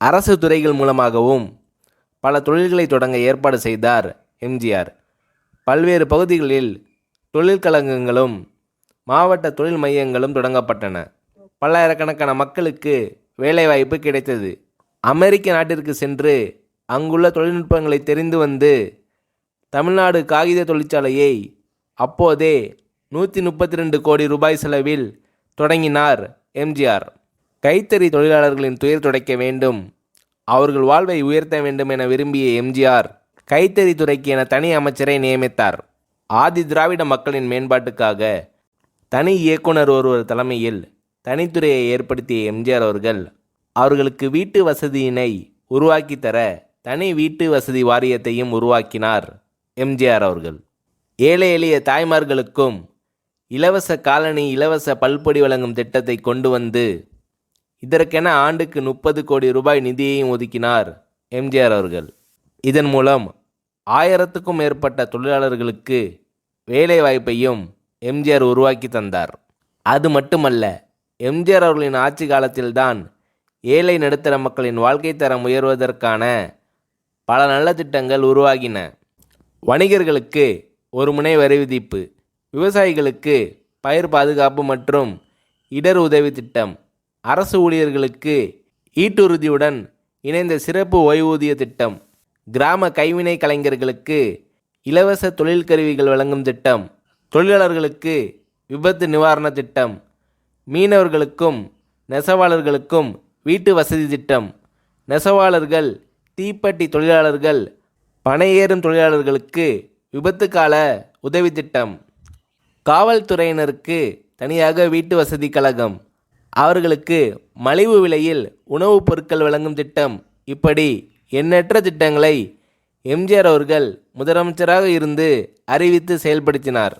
அரசு துறைகள் மூலமாகவும் பல தொழில்களை தொடங்க ஏற்பாடு செய்தார் எம்ஜிஆர். பல்வேறு பகுதிகளில் தொழிற்கழகங்களும் மாவட்ட தொழில் மையங்களும் தொடங்கப்பட்டன. பல்லாயிரக்கணக்கான மக்களுக்கு வேலைவாய்ப்பு கிடைத்தது. அமெரிக்க நாட்டிற்கு சென்று அங்குள்ள தொழில்நுட்பங்களை தெரிந்து வந்து தமிழ்நாடு காகித தொழிற்சாலையை அப்போதே நூற்றி முப்பத்தி ரெண்டு கோடி ரூபாய் செலவில் தொடங்கினார் எம்ஜிஆர். கைத்தறி தொழிலாளர்களின் துயர் துடைக்க வேண்டும். அவர்கள் வாழ்வை உயர்த்த வேண்டும் என விரும்பிய எம்ஜிஆர் கைத்தறி துறைக்கு என தனி அமைச்சரை நியமித்தார். ஆதி திராவிட மக்களின் மேம்பாட்டுக்காக தனி இயக்குனர் ஒருவர் தலைமையில் தனித்துறையை ஏற்படுத்திய எம்ஜிஆர் அவர்கள் அவர்களுக்கு வீட்டு வசதியினை உருவாக்கி தர தனி வீட்டு வசதி வாரியத்தையும் உருவாக்கினார் எம்ஜிஆர் அவர்கள். ஏழை எளிய தாய்மார்களுக்கும் இலவச காலனி இலவச பல்பொடி வழங்கும் திட்டத்தை கொண்டு வந்து இதற்கென ஆண்டுக்கு முப்பது கோடி ரூபாய் நிதியையும் ஒதுக்கினார் எம்ஜிஆர் அவர்கள். இதன் மூலம் ஆயிரத்துக்கும் மேற்பட்ட தொழிலாளர்களுக்கு வேலை வாய்ப்பையும் எம்ஜிஆர் உருவாக்கி தந்தார். அது மட்டுமல்ல எம்ஜிஆர் அவர்களின் ஆட்சி காலத்தில்தான் ஏழை நடுத்தர மக்களின் வாழ்க்கை தரம் உயர்வதற்கான பல நல்ல திட்டங்கள் உருவாகின. வணிகர்களுக்கு ஒரு முனை வரி விதிப்பு விவசாயிகளுக்கு பயிர் பாதுகாப்பு மற்றும் இடர் உதவி திட்டம் அரசு ஊழியர்களுக்கு ஈட்டுறுதியுடன் இணைந்த சிறப்பு ஓய்வூதிய திட்டம் கிராம கைவினை கலைஞர்களுக்கு இலவச தொழில் கருவிகள் வழங்கும் திட்டம் தொழிலாளர்களுக்கு விபத்து நிவாரண திட்டம் மீனவர்களுக்கும் நெசவாளர்களுக்கும் வீட்டு வசதி திட்டம் நெசவாளர்கள் தீப்பெட்டி தொழிலாளர்கள் பனையேறும் தொழிலாளர்களுக்கு விபத்து கால உதவி திட்டம். காவல்துறையினருக்கு தனியாக வீட்டு வசதி கழகம். அவர்களுக்கு மலிவு விலையில் உணவுப் பொருட்கள் வழங்கும் திட்டம். இப்படி எண்ணற்ற திட்டங்களை எம்ஜிஆர் அவர்கள் முதலமைச்சராக இருந்து அறிவித்து செயல்படுத்தினார்.